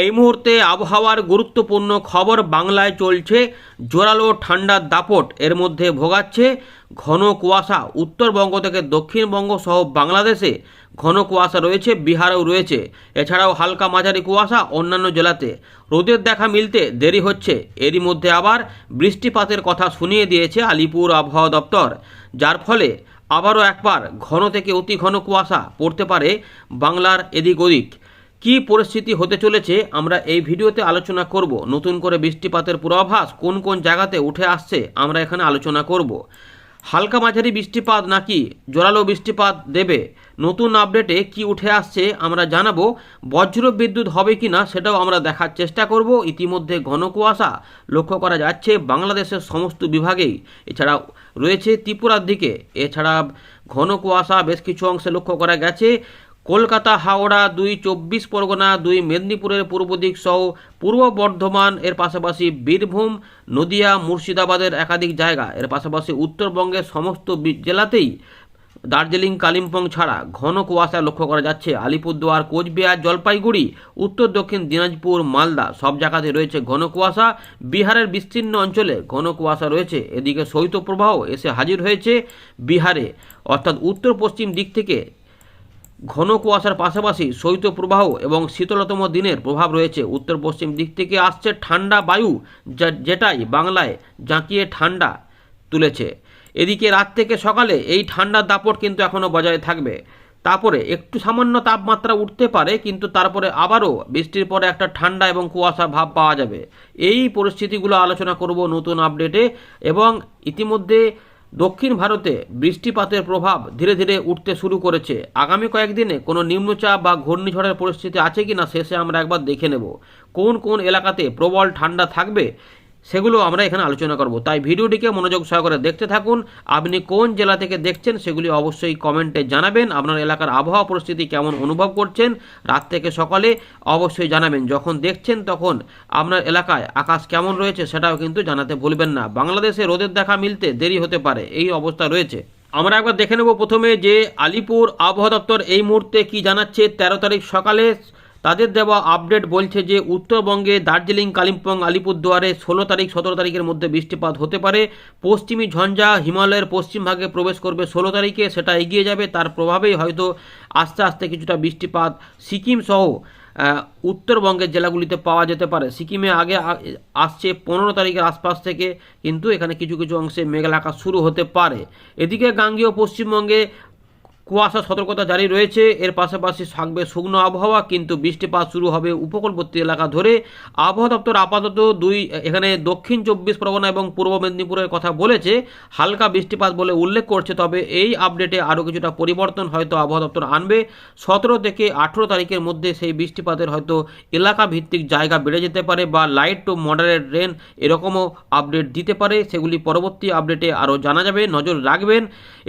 এই মুহূর্তে আবহাওয়ার গুরুত্বপূর্ণ খবর বাংলায় চলছে। জোরালো ঠান্ডার দাপট এর মধ্যে ভোগাচ্ছে ঘন কুয়াশা। উত্তরবঙ্গ থেকে দক্ষিণবঙ্গ সহ বাংলাদেশে ঘন কুয়াশা রয়েছে, বিহারেও রয়েছে। এছাড়াও হালকা মাঝারি কুয়াশা অন্যান্য জেলাতে। রোদের দেখা মিলতে দেরি হচ্ছে। এরই মধ্যে আবার বৃষ্টিপাতের কথা শুনিয়ে দিয়েছে আলিপুর আবহাওয়া দপ্তর। যার ফলে আবারও একবার ঘন থেকে অতি ঘন কুয়াশা পড়তে পারে বাংলার এদিক ওদিক। কি পরিস্থিতি হতে চলেছে, আমরা এই ভিডিওতে আলোচনা করব। নতুন করে বৃষ্টিপাতের পূর্বাভাস কোন কোন জায়গাতে উঠে আসছে, আমরা এখানে আলোচনা করব। হালকা মাঝারি বৃষ্টিপাত নাকি জোরালো বৃষ্টিপাত দেবে, নতুন আপডেটে কি উঠে আসছে, আমরা জানাব। বজ্র বিদ্যুৎ হবে কি না সেটাও আমরা দেখার চেষ্টা করব। ইতিমধ্যে ঘন কুয়াশা লক্ষ্য করা যাচ্ছে বাংলাদেশের সমস্ত বিভাগেই। এছাড়া রয়েছে ত্রিপুরার দিকে। এছাড়া ঘন কুয়াশা বেশ কিছু অংশে লক্ষ্য করা গেছে। কলকাতা, হাওড়া, দুই চব্বিশ পরগনা, দুই মেদিনীপুরের পূর্ব দিক সহ পূর্ব বর্ধমান, এর পাশাপাশি বীরভূম, নদিয়া, মুর্শিদাবাদের একাধিক জায়গা। এর পাশাপাশি উত্তরবঙ্গের সমস্ত জেলাতেই দার্জিলিং, কালিম্পং ছাড়া ঘন কুয়াশা লক্ষ্য করা যাচ্ছে। আলিপুরদুয়ার, কোচবিহার, জলপাইগুড়ি, উত্তর দক্ষিণ, দিনাজপুর, মালদা সব জায়গাতে রয়েছে ঘন কুয়াশা। বিহারের বিস্তীর্ণ অঞ্চলে ঘন কুয়াশা রয়েছে। এদিকে শৈত্যপ্রবাহ এসে হাজির হয়েছে বিহারে। অর্থাৎ উত্তর পশ্চিম দিক থেকে ঘন কুয়াশার পাশাপাশি শৈত্যপ্রবাহ এবং শীতলতম দিনের প্রভাব রয়েছে। উত্তর পশ্চিম দিক থেকে আসছে ঠান্ডা বায়ু যেটাই বাংলায় জাঁকিয়ে ঠান্ডা তুলেছে। এদিকে রাত থেকে সকালে এই ঠান্ডার দাপট কিন্তু এখনও বজায় থাকবে। তারপরে একটু সামান্য তাপমাত্রা উঠতে পারে, কিন্তু তারপরে আবারও বৃষ্টির পরে একটা ঠান্ডা এবং কুয়াশা ভাব পাওয়া যাবে। এই পরিস্থিতিগুলো আলোচনা করব নতুন আপডেটে এবং ইতিমধ্যে দক্ষিণ ভারতে বৃষ্টিপাতের প্রভাব ধীরে ধীরে উঠতে শুরু করেছে। আগামী কয়েকদিনে কোনো নিম্নচাপ বা ঘূর্ণিঝড়ের পরিস্থিতি আছে কি না শেষে আমরা একবার দেখে নেব। কোন কোন এলাকাতে প্রবল ঠান্ডা থাকবে সেগুলো আমরা এখানে আলোচনা করব। তাই ভিডিওটিকে মনোযোগ সহকারে দেখতে থাকুন। আপনি কোন জেলা থেকে দেখছেন সেগুলি অবশ্যই কমেন্টে জানাবেন। আপনার এলাকার আবহাওয়া পরিস্থিতি কেমন অনুভব করছেন রাত থেকে সকালে অবশ্যই জানাবেন। যখন দেখছেন তখন আপনার এলাকায় আকাশ কেমন রয়েছে সেটাও কিন্তু জানাতে ভুলবেন না। বাংলাদেশে রোদের দেখা মিলতে দেরি হতে পারে, এই অবস্থা রয়েছে। আমরা একবার দেখে নেব প্রথমে যে আলিপুর আবহাওয়া দপ্তর এই মুহূর্তে কি জানাচ্ছে। তেরো তারিখ সকালে তাদের দেওয়া আপডেট বলছে যে, উত্তরবঙ্গে দার্জিলিং, কালিম্পং, আলিপুরদুয়ারে ষোলো তারিখ, সতেরো তারিখের মধ্যে বৃষ্টিপাত হতে পারে। পশ্চিমী ঝঞ্ঝা হিমালয়ের পশ্চিম ভাগে প্রবেশ করবে ষোলো তারিখে, সেটা এগিয়ে যাবে। তার প্রভাবেই হয়তো আস্তে আস্তে কিছুটা বৃষ্টিপাত সিকিম সহ উত্তরবঙ্গের জেলাগুলিতে পাওয়া যেতে পারে। সিকিমে আগে আসছে পনেরো তারিখের আশপাশ থেকে, কিন্তু এখানে কিছু কিছু অংশে মেঘলা শুরু হতে পারে। এদিকে গাঙ্গেয় পশ্চিমবঙ্গে কুয়াশা সতর্কতা জারি রয়েছে। এর পাশাপাশি থাকবে শুকনো আবহাওয়া, কিন্তু বৃষ্টিপাত শুরু হবে উপকূলবর্তী এলাকা ধরে। আবহাওয়া দপ্তর আপাতত দুই, এখানে দক্ষিণ চব্বিশ পরগনা এবং পূর্ব মেদিনীপুরের কথা বলেছে। হালকা বৃষ্টিপাত বলে উল্লেখ করছে, তবে এই আপডেটে আরও কিছুটা পরিবর্তন হয়তো আবহাওয়া দপ্তর আনবে। সতেরো থেকে আঠেরো তারিখের মধ্যে সেই বৃষ্টিপাতের হয়তো এলাকা ভিত্তিক জায়গা বেড়ে যেতে পারে বা লাইট টু মডারেট রেন এরকমও আপডেট দিতে পারে। সেগুলি পরবর্তী আপডেটে আরও জানা যাবে। নজর রাখবেন।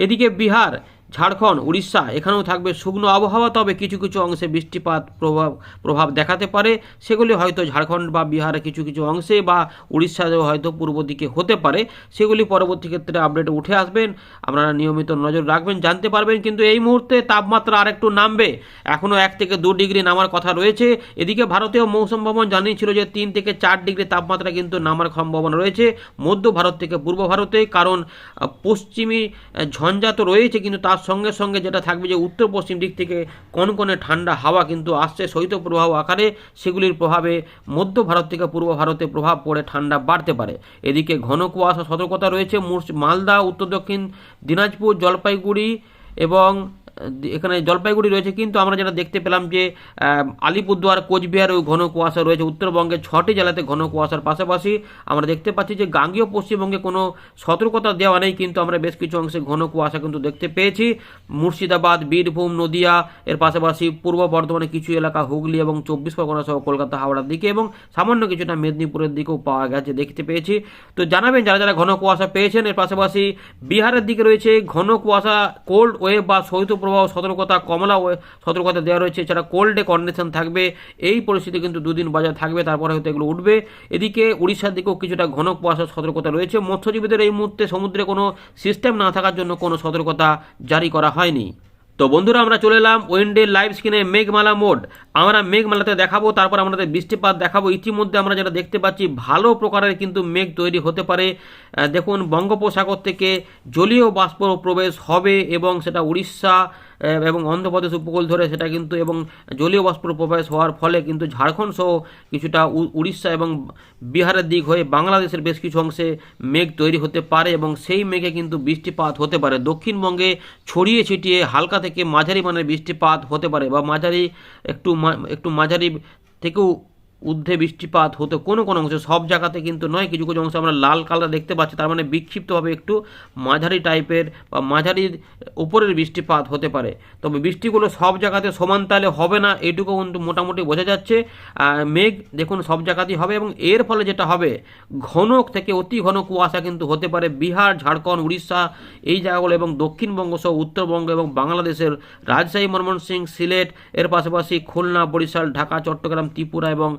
এদিকে বিহার ঝাড়খণ্ড, উড়িষ্যা, এখানেও থাকবে শুকনো আবহাওয়া, তবে কিছু কিছু অংশে বৃষ্টিপাত প্রভাব প্রভাব দেখাতে পারে। সেগুলি হয়তো ঝাড়খণ্ড বা বিহারে কিছু কিছু অংশে বা উড়িষ্যাতেও হয়তো পূর্ব দিকে হতে পারে। সেগুলি পরবর্তী ক্ষেত্রে আপডেট উঠে আসবেন। আপনারা নিয়মিত নজর রাখবেন, জানতে পারবেন। কিন্তু এই মুহূর্তে তাপমাত্রা আরেকটু নামবে। এখনও এক থেকে দু ডিগ্রি নামার কথা রয়েছে। এদিকে ভারতীয় মৌসুম ভবন জানিয়েছিল যে তিন থেকে চার ডিগ্রি তাপমাত্রা কিন্তু নামার সম্ভাবনা রয়েছে। মধ্য ভারত থেকে পূর্ব ভারতে, কারণ পশ্চিমী ঝঞ্ঝা তো রয়েছে, কিন্তু তার সঙ্গে সঙ্গে যেটা থাকবে যে উত্তর পশ্চিম দিক থেকে কনকনে ঠান্ডা হাওয়া কিন্তু আসছে, শৈত্যপ্রবাহ আকারে সেগুলির প্রভাবে মধ্য ভারত থেকে পূর্ব ভারতে প্রভাব পড়ে, ঠান্ডা বাড়তে পারে। এদিকে ঘন কুয়াশা সতর্কতা রয়েছে মালদা, উত্তর দক্ষিণ, দিনাজপুর, জলপাইগুড়ি এবং এখানে জলপাইগুড়ি রয়েছে, কিন্তু আমরা যেটা দেখতে পেলাম যে আলিপুরদুয়ার কোচবিহারেও ঘন কুয়াশা রয়েছে। উত্তরবঙ্গের ছটি জেলাতে ঘন কুয়াশার পাশাপাশি আমরা দেখতে পাচ্ছি যে, গাঙ্গীয় পশ্চিমবঙ্গে কোনো সতর্কতা দেওয়া নেই, কিন্তু আমরা বেশ কিছু অংশে ঘন কুয়াশা কিন্তু দেখতে পেয়েছি। মুর্শিদাবাদ, বীরভূম, নদিয়া, এর পাশাপাশি পূর্ব বর্ধমানে কিছু এলাকা, হুগলি এবং চব্বিশ পরগনা সহ কলকাতা, হাওড়ার দিকে এবং সামান্য কিছুটা মেদিনীপুরের দিকেও পাওয়া গেছে দেখতে পেয়েছি। তো জানাবেন যারা যারা ঘন কুয়াশা পেয়েছেন, এর পাশাপাশি বিহারের দিকে রয়েছে ঘন কুয়াশা, কোল্ড ওয়েভ বা শৈত্যপ্রবাহ সতর্কতা, কমলা সতর্কতা দেওয়া রয়েছে। এছাড়া কোল্ডে কন্ডিশন থাকবে। এই পরিস্থিতি কিন্তু দুদিন বাজার থাকবে, তারপরে হয়তো এগুলো উঠবে। এদিকে উড়িষ্যার দিকেও কিছুটা ঘন কুয়াশার সতর্কতা রয়েছে। মৎস্যজীবীদের এই মুহূর্তে সমুদ্রে কোনো সিস্টেম না থাকার জন্য কোনো সতর্কতা জারি করা হয়নি। তো বন্ধুরা, আমরা চলে এলাম ওয়েন্ডে লাইভ স্ক্রিনে মেঘমালা মোড আমরা মেঘমালাতে দেখাবো, তারপর আমাদের বৃষ্টিপাত দেখাবো। ইতিমধ্যে আমরা যেটা দেখতে পাচ্ছি, ভালো প্রকারের কিন্তু মেঘ তৈরি হতে পারে। দেখুন, বঙ্গোপসাগর থেকে জলীয় বাষ্প প্রবেশ হবে এবং সেটা উড়িষ্যা এবং অন্ধ্রপ্রদেশ উপকূল ধরে সেটা কিন্তু এবং জলীয় বাষ্প প্রবেশ হওয়ার ফলে কিন্তু ঝাড়খণ্ড সহ কিছুটা উড়িষ্যা এবং বিহারের দিক হয়ে বাংলাদেশের বেশ কিছু অংশে মেঘ তৈরি হতে পারে এবং সেই মেঘে কিন্তু বৃষ্টিপাত হতে পারে। দক্ষিণবঙ্গে ছড়িয়ে ছিটিয়ে হালকা থেকে মাঝারি মানের বৃষ্টিপাত হতে পারে বা মাঝারি একটু একটু মাঝারি থেকেও ঊর্ধ্বে বৃষ্টিপাত হতে কোনো কোনো অংশে, সব জায়গাতে কিন্তু নয়। কিছু কিছু অংশে আমরা লাল কালার দেখতে পাচ্ছি, তার মানে বিক্ষিপ্তভাবে একটু মাঝারি টাইপের বা মাঝারির উপরের বৃষ্টিপাত হতে পারে। তবে বৃষ্টিগুলো সব জায়গাতে সমান তালে হবে না এটুকু কিন্তু মোটামুটি বোঝা যাচ্ছে। মেঘ দেখুন, সব জায়গাতেই হবে এবং এর ফলে যেটা হবে, ঘন থেকে অতি ঘন কুয়াশা কিন্তু হতে পারে। বিহার, ঝাড়খণ্ড, উড়িষ্যা এই জায়গাগুলো এবং দক্ষিণবঙ্গ সহ উত্তরবঙ্গ এবং বাংলাদেশের রাজশাহী, ময়মনসিংহ, সিলেট, এর পাশাপাশি খুলনা, বরিশাল, ঢাকা, চট্টগ্রাম, ত্রিপুরা এবং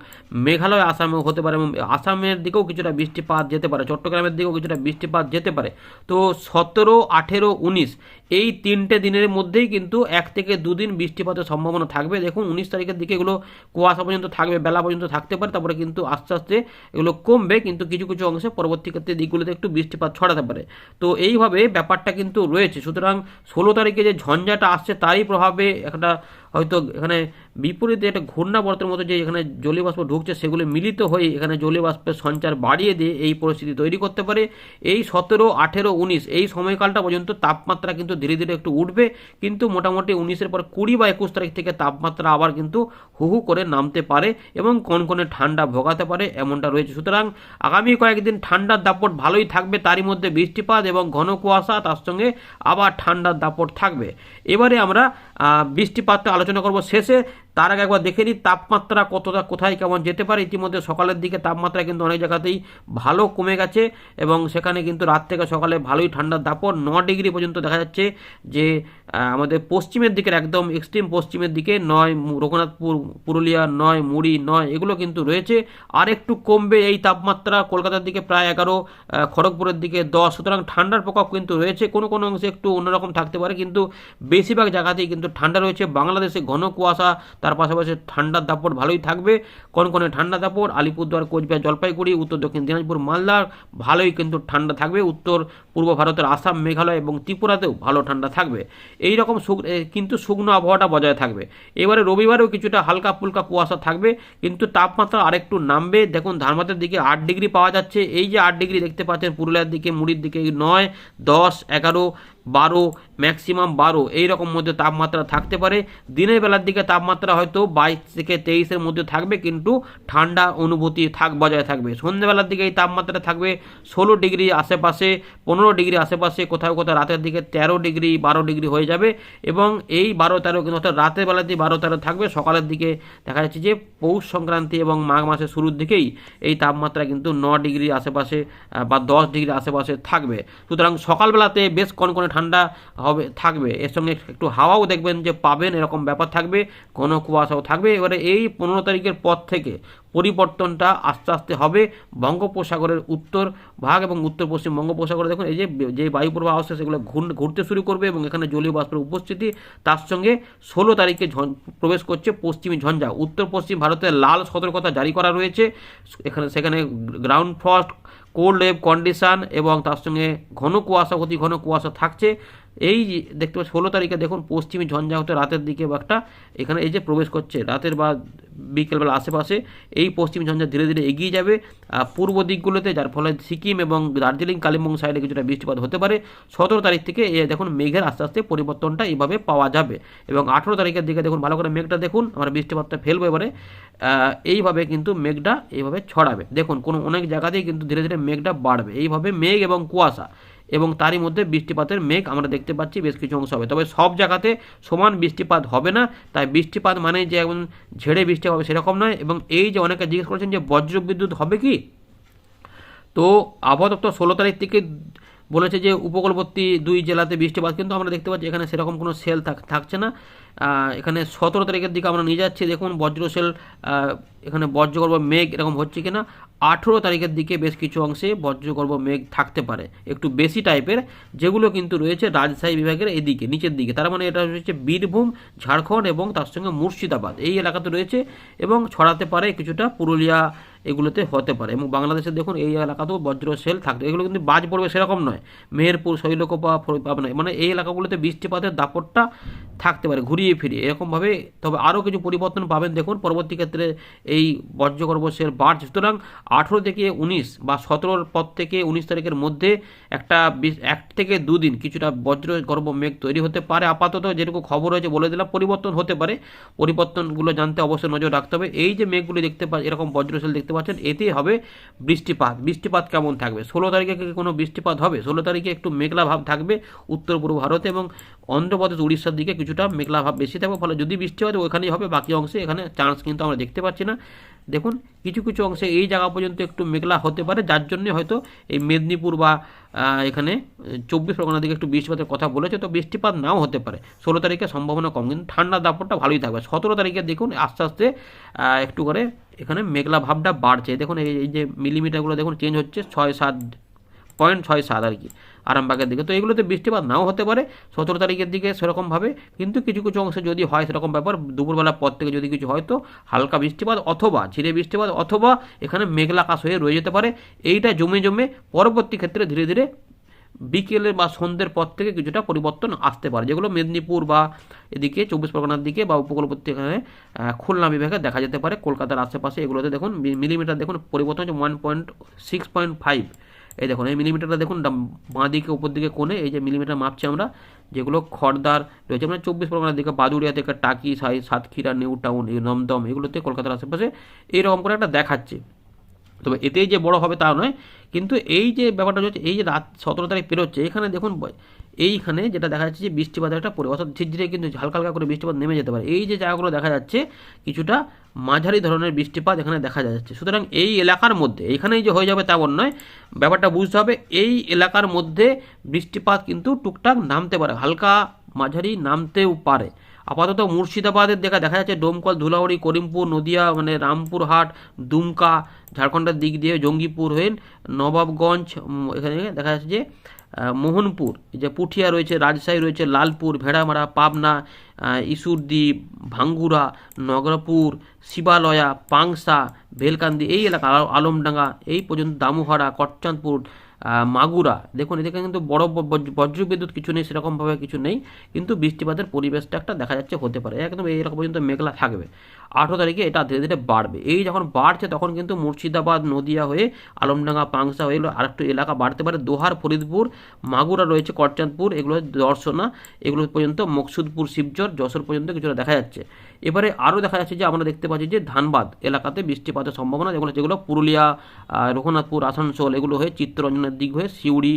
মেঘালয় আসামেও হতে পারে এবং আসামের দিকেও কিছুটা বৃষ্টিপাত যেতে পারে, চট্টগ্রামের দিকেও কিছুটা বৃষ্টিপাত যেতে পারে। তো সতেরো, আঠেরো, উনিশ, এই তিনটে দিনের মধ্যেই কিন্তু এক থেকে দুদিন বৃষ্টিপাতের সম্ভাবনা থাকবে। দেখুন, উনিশ তারিখের দিকে এগুলো কুয়াশা পর্যন্ত থাকবে, বেলা পর্যন্ত থাকতে পারে, তারপরে কিন্তু আস্তে আস্তে এগুলো কমবে, কিন্তু কিছু কিছু অংশে পরবর্তী ক্ষেত্রে দিকগুলোতে একটু বৃষ্টিপাত ছড়াতে পারে। তো এইভাবে ব্যাপারটা কিন্তু রয়েছে। সুতরাং ষোলো তারিখে যে ঝঞ্ঝাটা আসছে, তারই প্রভাবে একটা হয়তো এখানে বিপরীতে একটা ঘূর্ণাবর্তের মতো যে এখানে জলীয় বাষ্প ঢুকছে, সেগুলো মিলিত হয়ে এখানে জলীয় বাষ্পের সঞ্চার বাড়িয়ে দিয়ে এই পরিস্থিতি তৈরি করতে পারে। এই সতেরো, আঠেরো, উনিশ, এই সময়কালটা পর্যন্ত তাপমাত্রা কিন্তু ধীরে ধীরে একটু উঠবে। কিন্তু মোটামুটি উনিশের পর কুড়ি বা একুশ তারিখ থেকে তাপমাত্রা আবার কিন্তু হু হু করে নামতে পারে এবং কনকনে ঠান্ডা ভোগাতে পারে এমনটা রয়েছে। সুতরাং আগামী কয়েকদিন ঠান্ডার দাপট ভালোই থাকবে, তারই মধ্যে বৃষ্টিপাত এবং ঘন কুয়াশা, তার সঙ্গে আবার ঠান্ডার দাপট থাকবে। এবারে আমরা বৃষ্টিপাতটা আলোচনা করব শেষে তার আগে একবার দেখে নিই, তাপমাত্রা কতটা, কোথায় কেমন যেতে পারে। ইতিমধ্যে সকালের দিকে তাপমাত্রা কিন্তু অনেক জায়গাতেই ভালো কমে গেছে এবং সেখানে কিন্তু রাত থেকে সকালে ভালোই ঠান্ডার দাপট। ন ডিগ্রি পর্যন্ত দেখা যাচ্ছে যে আমাদের পশ্চিমের দিকের একদম এক্সট্রিম পশ্চিমের দিকে নয় রঘুনাথপুর, পুরুলিয়া নয়, মুড়ি নয়, এগুলো কিন্তু রয়েছে। আর একটু কমবে এই তাপমাত্রা কলকাতার দিকে প্রায় এগারো খড়গপুরের দিকে দশ। সুতরাং ঠান্ডার প্রকোপ কিন্তু রয়েছে। কোনো কোনো অংশে একটু অন্যরকম থাকতে পারে, কিন্তু বেশিরভাগ জায়গাতেই কিন্তু ঠান্ডা রয়েছে। বাংলাদেশে ঘন কুয়াশা তার পাশাপাশি ঠান্ডার দাপট ভালোই থাকবে। কনকনে ঠান্ডা দাপট, আলিপুরদুয়ার, কোচবিহার, জলপাইগুড়ি, উত্তর দক্ষিণ দিনাজপুর মালদার ভালোই কিন্তু ঠান্ডা থাকবে। উত্তর, পূর্ব ভারতের আসাম, মেঘালয় এবং ত্রিপুরাতেও ভালো ঠান্ডা থাকবে। এই রকম কিন্তু শুকনো আবহাওয়াটা বজায় থাকবে। এবারে রবিবারেও কিছুটা হালকা ফুলকা কুয়াশা থাকবে, কিন্তু তাপমাত্রা আরেকটু নামবে। দেখুন ধানবাদের দিকে আট ডিগ্রি পাওয়া যাচ্ছে। এই যে আট ডিগ্রি দেখতে পাচ্ছেন, পুরুলিয়ার দিকে, মুড়ির দিকে নয়, দশ, এগারো বারো ম্যাক্সিমাম বারো। এই রকম মধ্যে তাপমাত্রা থাকতে পারে। দিনের বেলার দিকে তাপমাত্রা হয়তো বাইশ থেকে তেইশের মধ্যে থাকবে, কিন্তু ঠান্ডা অনুভূতি থাক, বজায় থাকবে। সন্ধ্যেবেলার দিকে এই তাপমাত্রা থাকবে ষোলো ডিগ্রি আশেপাশে, পনেরো ডিগ্রি আশেপাশে, কোথাও কোথাও রাতের দিকে তেরো ডিগ্রি, বারো ডিগ্রি হয়ে যাবে। এবং এই বারো তেরো কিন্তু অর্থাৎ রাতের বেলাতে বারো তেরো থাকবে। সকালের দিকে দেখা যাচ্ছে যে পৌষ সংক্রান্তি এবং মাঘ মাসের শুরুর দিকেই এই তাপমাত্রা কিন্তু ন ডিগ্রি আশেপাশে বা দশ ডিগ্রি আশেপাশে থাকবে। সুতরাং সকালবেলাতে বেশ কনকনে ঠান্ডা হবে, থাকবে। এর সঙ্গে একটু হাওয়াও দেখবেন যে পাবেন, এরকম ব্যাপার থাকবে ঘন কুয়াশাও থাকবে। এবারে এই পনেরো তারিখের পর থেকে পরিবর্তনটা আস্তে আস্তে হবে বঙ্গোপসাগরের উত্তর ভাগ এবং উত্তর পশ্চিম বঙ্গোপসাগরে। দেখুন, এই যে যে বায়ু প্রবাহ আসছে, সেগুলো ঘুর- ঘুরতে শুরু করবে এবং এখানে জলীয় বাষ্পের উপস্থিতি, তার সঙ্গে ষোলো তারিখে প্রবেশ করছে পশ্চিমী ঝঞ্ঝা। উত্তর পশ্চিম ভারতের লাল সতর্কতা জারি করা রয়েছে। এখানে, সেখানে ground frost cold wave condition এবং তার সঙ্গে ঘন কুয়াশা অতি ঘন কুয়াশা থাকছে। এই দেখতে পাচ্ছি ষোলো তারিখে দেখুন পশ্চিমী ঝঞ্ঝা হতে রাতের দিকে বা একটা এখানে এই যে প্রবেশ করছে, রাতের বা বিকেলবেলা আশেপাশে এই পশ্চিমী ঝঞ্ঝা ধীরে ধীরে এগিয়ে যাবে। পূর্ব দিকগুলোতে যার ফলে সিকিম এবং দার্জিলিং, কালিম্পং সাইডে কিছুটা বৃষ্টিপাত হতে পারে। সতেরো তারিখ থেকে এ দেখুন মেঘের আস্তে আস্তে পরিবর্তনটা এইভাবে পাওয়া যাবে। এবং আঠেরো তারিখের দিকে দেখুন, ভালো করে মেঘটা দেখুন, আমরা বৃষ্টিপাতটা ফেলব এবারে। এইভাবে কিন্তু মেঘটা এইভাবে ছড়াবে। দেখুন, কোনো অনেক জায়গাতেই কিন্তু ধীরে ধীরে মেঘটা বাড়বে। এইভাবে মেঘ এবং কুয়াশা এবং তারই মধ্যে বৃষ্টিপাতের মেঘ আমরা দেখতে পাচ্ছি বেশ কিছু অংশ হবে। তবে সব জায়গাতে সমান বৃষ্টিপাত হবে না। তাই বৃষ্টিপাত মানে যে এখন ঝেড়ে বৃষ্টি হবে সেরকম নয়। এবং এই যে অনেকে জিজ্ঞেস করেছেন যে বজ্র বিদ্যুৎ হবে কি? তো আবহাওয়া দপ্তর ষোলো তারিখ থেকে বলেছে যে উপকূলবর্তী দুই জেলাতে বৃষ্টিপাত কিন্তু আমরা দেখতে পাচ্ছি। এখানে সেরকম কোনো সেল থাক- থাকছে না। এখানে সতেরো তারিখের দিকে আমরা নিয়ে যাচ্ছি। দেখুন বজ্র সেল আহ, এখানে বজ্রগর্ভ মেঘ এরকম হচ্ছে কিনা? আঠেরো তারিখের দিকে বেশ কিছু অংশে বজ্রগর্ভ মেঘ থাকতে পারে। একটু বেশি টাইপের, যেগুলো কিন্তু রয়েছে রাজশাহী বিভাগের এদিকে, নিচের দিকে। তার মানে এটা হচ্ছে বীরভূম, ঝাড়খণ্ড এবং তার সঙ্গে মুর্শিদাবাদ। এই এলাকাতে রয়েছে এবং ছড়াতে পারে কিছুটা পুরুলিয়া এগুলোতে হতে পারে। এবং বাংলাদেশে দেখুন, এই এলাকাতেও বজ্র সেল থাকবে এগুলো কিন্তু বাজ পড়বে সেরকম নয়। মেহেরপুর, শৈলকোপা পাবনা মানে এই এলাকাগুলোতে বৃষ্টিপাতের দাপটটা থাকতে পারে, ঘুরিয়ে ফিরিয়ে। এরকমভাবে তবে আরও কিছু পরিবর্তন পাবেন দেখুন। পরবর্তী ক্ষেত্রে এই বজ্রগর্ভ সেল বার্জ সুতরাং আঠেরো থেকে উনিশ বা সতেরোর পর থেকে উনিশ তারিখের মধ্যে একটা এক থেকে দুদিন কিছুটা বজ্রগর্ভ মেঘ তৈরি হতে পারে। আপাতত যেটুকু খবর হয়েছে বলে দিলাম, পরিবর্তন হতে পারে। পরিবর্তনগুলো জানতে অবশ্যই নজর রাখতে হবে। এই যে মেঘগুলি দেখতে পা এরকম বজ্রশীল দেখতে পাচ্ছেন, এতেই হবে বৃষ্টিপাত। বৃষ্টিপাত কেমন থাকবে? ষোলো তারিখে কোনো বৃষ্টিপাত হবে? ষোলো তারিখে একটু মেঘলা ভাব থাকবে উত্তর পূর্ব ভারতে এবং অন্ধ্রপ্রদেশ, উড়িষ্যার দিকে কিছুটা মেঘলা ভাব বেশি থাকবে। ফলে যদি বৃষ্টি হয়, তো ওখানেই হবে। বাকি অংশে এখানে চান্স কিন্তু আমরা দেখতে পাচ্ছি না। দেখুন, কিছু কিছু অংশে এই জায়গা পর্যন্ত একটু মেঘলা হতে পারে, যার জন্যে হয়তো এই মেদিনীপুর বা এখানে চব্বিশ পরগনা দিকে একটু বৃষ্টিপাতের কথা বলেছে, তো বৃষ্টিপাত নাও হতে পারে। ষোলো তারিখে সম্ভাবনা কম, কিন্তু ঠান্ডার দাপটটা ভালোই থাকবে। সতেরো তারিখে দেখুন, আস্তে আস্তে একটু করে এখানে মেঘলা ভাবটা বাড়ছে। দেখুন, এই যে মিলিমিটারগুলো দেখুন চেঞ্জ হচ্ছে, ছয় সাত পয়েন্ট ছয় সাত আর কি। আরামবাগের দিকে। তো এগুলোতে বৃষ্টিপাত নাও হতে পারে। সতেরো তারিখের দিকে সেরকমভাবে। কিন্তু কিছু কিছু অংশে যদি হয় সেরকম ব্যাপার। দুপুরবেলার পর থেকে যদি কিছু হয় তো হালকা বৃষ্টিপাত অথবা ঝিরে বৃষ্টিপাত অথবা এখানে মেঘলা আকাশ হয়ে রয়ে যেতে পারে। এইটা জমে জমে পরবর্তী ক্ষেত্রে ধীরে ধীরে বিকেলে বা সন্ধ্যের পর থেকে কিছুটা পরিবর্তন আসতে পারে। যেগুলো মেদিনীপুর বা এদিকে চব্বিশ পরগনার দিকে বা উপকূলবর্তী এখানে খুলনা বিভাগে দেখা যেতে পারে। কলকাতার আশেপাশে এগুলোতে দেখুন মিলিমিটার দেখুন, পরিবর্তন হচ্ছে one point six point five এই দেখুন, এই মিলিমিটারটা দেখুন বাঁ দিকে, উপর দিকে কোণে এই যে মিলিমিটার মাপছি আমরা, যেগুলো খড়দার রয়েছে মানে চব্বিশ পরগনার দিকে বাদুড়িয়া থেকে টাকি, সাই, সাতক্ষীরা, নিউ টাউন, এই নমদম এগুলোতে কলকাতার আশেপাশে এইরকম করে একটা দেখাচ্ছে। তবে এতেই যে বড় হবে তা নয়। কিন্তু এই যে ব্যাপারটা হচ্ছে, এই যে রাত সতেরো তারিখ পেরোচ্ছে এখানে দেখুন এইখানে যেটা দেখা যাচ্ছে যে বৃষ্টিপাতের একটা পরে অর্থাৎ ঝিরঝিরে কিন্তু হালকা হালকা করে বৃষ্টিপাত নেমে যেতে পারে। এই যে জায়গাগুলো দেখা যাচ্ছে, কিছুটা মাঝারি ধরনের বৃষ্টিপাত এখানে দেখা যাচ্ছে। সুতরাং এই এলাকার মধ্যে এইখানেই যে হয়ে যাবে তেমন নয়, ব্যাপারটা বুঝতে হবে, এই এলাকার মধ্যে বৃষ্টিপাত কিন্তু টুকটাক নামতে পারে, হালকা মাঝারি নামতেও পারে। আপাতত মুর্শিদাবাদের দেখা দেখা যাচ্ছে ডোমকল ধুলাউড়ি করিমপুর, নদিয়া মানে রামপুরহাট, দুমকা ঝাড়খণ্ডের দিক দিয়ে জঙ্গিপুর হয়ে নবাবগঞ্জ এখানে দেখা যাচ্ছে যে মোহনপুর যে পুঠিয়া রয়েছে, রাজশাহী রয়েছে, লালপুর, ভেড়ামারা, পাবনা ইসুরদ্বীপ ভাঙ্গুরা, নগরপুর, শিবালয়া, পাংসা, ভেলকান্দি, এই এলাকা আলমডাঙ্গা, এই পর্যন্ত দামুহারা, কটচাঁদপুর মাগুরা। দেখুন, এদিকে কিন্তু বড় বজ্র- বজ্রবিদ্যুৎ কিছু নেই, সেরকমভাবে কিছু নেই, কিন্তু বৃষ্টিপাতের পরিবেশটা একটা দেখা যাচ্ছে হতে পারে। একদম এইরকম পর্যন্ত মেঘলা থাকবে। আঠেরো তারিখে এটা ধীরে ধীরে বাড়বে। এই যখন বাড়ছে, তখন কিন্তু মুর্শিদাবাদ, নদিয়া হয়ে, আলমডাঙ্গা, পাংসা হয়ে আরেকটু এলাকা বাড়তে পারে। দোহার, ফরিদপুর, মাগুরা রয়েছে করচাঁদপুর এগুলো দর্শনা, এগুলো পর্যন্ত মকসুদপুর, শিবচর, যশোর পর্যন্ত কিছুটা দেখা যাচ্ছে। এবারে আরও দেখা যাচ্ছে যে আমরা দেখতে পাচ্ছি যে ধানবাদ এলাকাতে বৃষ্টিপাতের সম্ভাবনা, যেগুলো যেগুলো পুরুলিয়া রঘুনাথপুর, আসানসোল, এগুলো হয়ে চিত্তরঞ্জনের দিক হয়ে সিউড়ি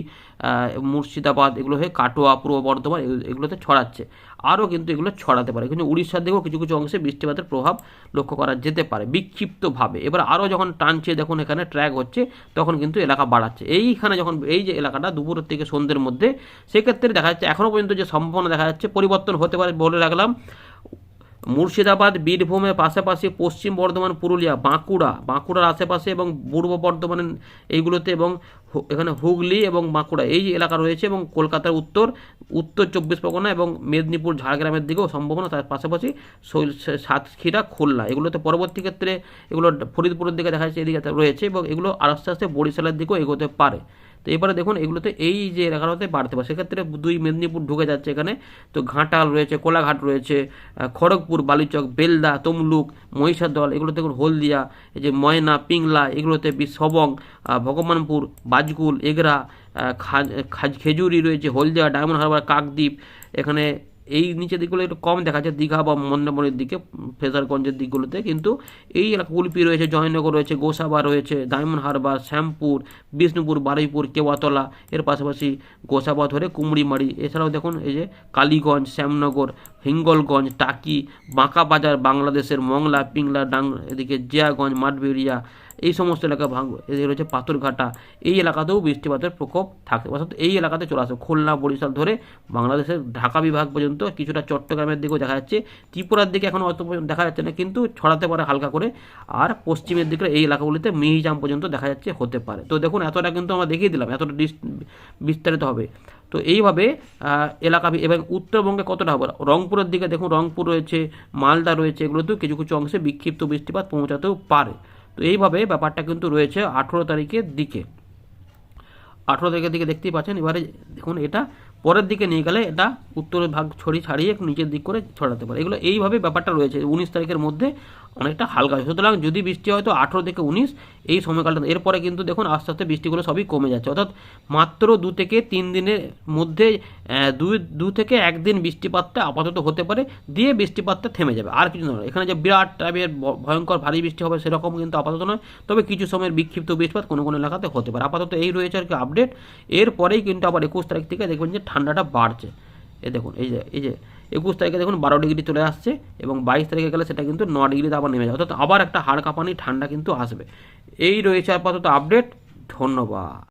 মুর্শিদাবাদ, এগুলো হয়ে কাটোয়া, পূর্ব বর্ধমান এগুলোতে ছড়াচ্ছে। আরও কিন্তু এগুলো ছড়াতে পারে। কিন্তু উড়িষ্যার দিকেও কিছু কিছু অংশে বৃষ্টিপাতের প্রভাব লক্ষ্য করা যেতে পারে বিক্ষিপ্তভাবে। এবার আরও যখন টানছে, দেখুন এখানে ট্র্যাক হচ্ছে, তখন কিন্তু এলাকা বাড়াচ্ছে। এইখানে যখন এই যে এলাকাটা দুপুরের থেকে সন্ধ্যের মধ্যে, সেক্ষেত্রে দেখা যাচ্ছে এখনও পর্যন্ত যে সম্ভাবনা দেখা যাচ্ছে, পরিবর্তন হতে পারে বলে রাখলাম। মুর্শিদাবাদ বীরভূমের পাশাপাশি পশ্চিম বর্ধমান, পুরুলিয়া, বাঁকুড়া, বাঁকুড়ার আশেপাশে এবং পূর্ব বর্ধমান এইগুলোতে এবং এখানে হুগলি এবং বাঁকুড়া এই এলাকা রয়েছে এবং কলকাতার উত্তর উত্তর চব্বিশ পরগনা এবং মেদিনীপুর, ঝাড়গ্রামের দিকেও সম্ভাবনা, তার পাশাপাশি সাতক্ষীরা, খুলনা। এগুলোতে পরবর্তী ক্ষেত্রে এগুলো ফরিদপুরের দিকে দেখা যাচ্ছে, এদিকে রয়েছে এবং এগুলো আস্তে আস্তে বরিশালের দিকেও এগোতে পারে। তো এবারে দেখুন, এগুলোতে এই যে এলাকাতে বাড়তে পারে, সেক্ষেত্রে দুই মেদিনীপুর ঢুকে যাচ্ছে এখানে। তো ঘাটাল রয়েছে, কোলাঘাট রয়েছে খড়গপুর, বালিচক, বেলদা, তমলুক, মহিষাদল এগুলো দেখুন হলদিয়া, এই যে ময়না, পিংলা, এগুলোতে সবং ভগবানপুর বাজগুল এগরা খাজ- খাজ- খেজুরি রয়েছে, হলদিয়া, ডায়মন্ড হারবার, কাকদ্বীপ, এখানে এই নিচের দিকগুলো একটু কম দেখা যাচ্ছে দীঘা বা মন্দারমণির দিকে উম, ফ্রেজারগঞ্জের দিকগুলোতে। কিন্তু এই এলাকা উলপি রয়েছে জয়নগর রয়েছে গোসাবা রয়েছে ডায়মন্ড হারবার শ্যামপুর বিষ্ণুপুর বারুইপুর কেওয়াতলা এর পাশাপাশি গোসাবা ধরে কুমড়িমারি। এছাড়াও দেখুন এই যে কালীগঞ্জ শ্যামনগর হিঙ্গলগঞ্জ টাকি বাঁকা বাজার বাংলাদেশের মংলা পিংলা ডাং এদিকে জিয়াগঞ্জ মাঠবেড়িয়া এই সমস্ত এলাকা ভাঙবে এই রয়েছে পাথরঘাটা। এই এলাকাতেও বৃষ্টিপাতের প্রকোপ থাকবে অর্থাৎ এই এলাকাতে চলে আসবে খুলনা, বরিশাল ধরে বাংলাদেশের ঢাকা বিভাগ পর্যন্ত কিছুটা চট্টগ্রামের দিকেও দেখা যাচ্ছে। ত্রিপুরার দিকে এখন অত পর্যন্ত দেখা যাচ্ছে না, কিন্তু ছড়াতে পারে হালকা করে। আর পশ্চিমের দিকে এই এলাকাগুলিতে মিহিজাম পর্যন্ত দেখা যাচ্ছে হতে পারে। তো দেখুন, এতটা কিন্তু আমরা দেখিয়ে দিলাম, এতটা বিস্তারিত হবে। তো এইভাবে এলাকা এবং উত্তরবঙ্গে কতটা হবে? রংপুরের দিকে দেখুন, রংপুর রয়েছে, মালদা রয়েছে, এগুলোতেও কিছু কিছু অংশে বিক্ষিপ্ত বৃষ্টিপাত পৌঁছাতেও পারে। তো এইভাবে ব্যাপারটা কিন্তু রয়েছে আঠেরো তারিখের দিকে। আঠেরো তারিখের দিকে দেখতেই পাচ্ছেন, এবারে দেখুন এটা পরের দিকে নিয়ে গেলে এটা উত্তরের ভাগ ছড়িয়ে ছাড়িয়ে নিচের দিক করে ছড়াতে পারে। এগুলো এইভাবে ব্যাপারটা রয়েছে, উনিশ তারিখের মধ্যে অনেকটা হালকা সুতরাং যদি বৃষ্টি হয় তো আঠেরো থেকে উনিশ এই সময়কালটা। এরপরে কিন্তু দেখুন আস্তে আস্তে বৃষ্টিগুলো সবই কমে যাচ্ছে। অর্থাৎ মাত্র দু থেকে তিন দিনের মধ্যে দুই দু থেকে একদিন বৃষ্টিপাতটা আপাতত হতে পারে, দিয়ে বৃষ্টিপাতটা থেমে যাবে। আর কিছু নয়। এখানে যে বিরাট টাইপের ভয়ঙ্কর ভারী বৃষ্টি হবে সেরকম কিন্তু আপাতত নয়। তবে কিছু সময়ের বিক্ষিপ্ত বৃষ্টিপাত কোনো কোনো এলাকাতে হতে পারে। আপাতত এই রয়েছে আর কি আপডেট এরপরেই কিন্তু আবার একুশ তারিখ থেকে দেখবেন যে ঠান্ডাটা বাড়ছে। এ দেখুন, এই যে এই যে একুশ তারিখে দেখুন বারো ডিগ্রি চলে আসছে এবং বাইশ তারিখে গেলে সেটা কিন্তু ন ডিগ্রিতে আবার নেমে যাবে। অর্থাৎ আবার একটা হাড় কাঁপানি, ঠান্ডা কিন্তু আসবে। এই রয়েছে আপাতত আপডেট ধন্যবাদ।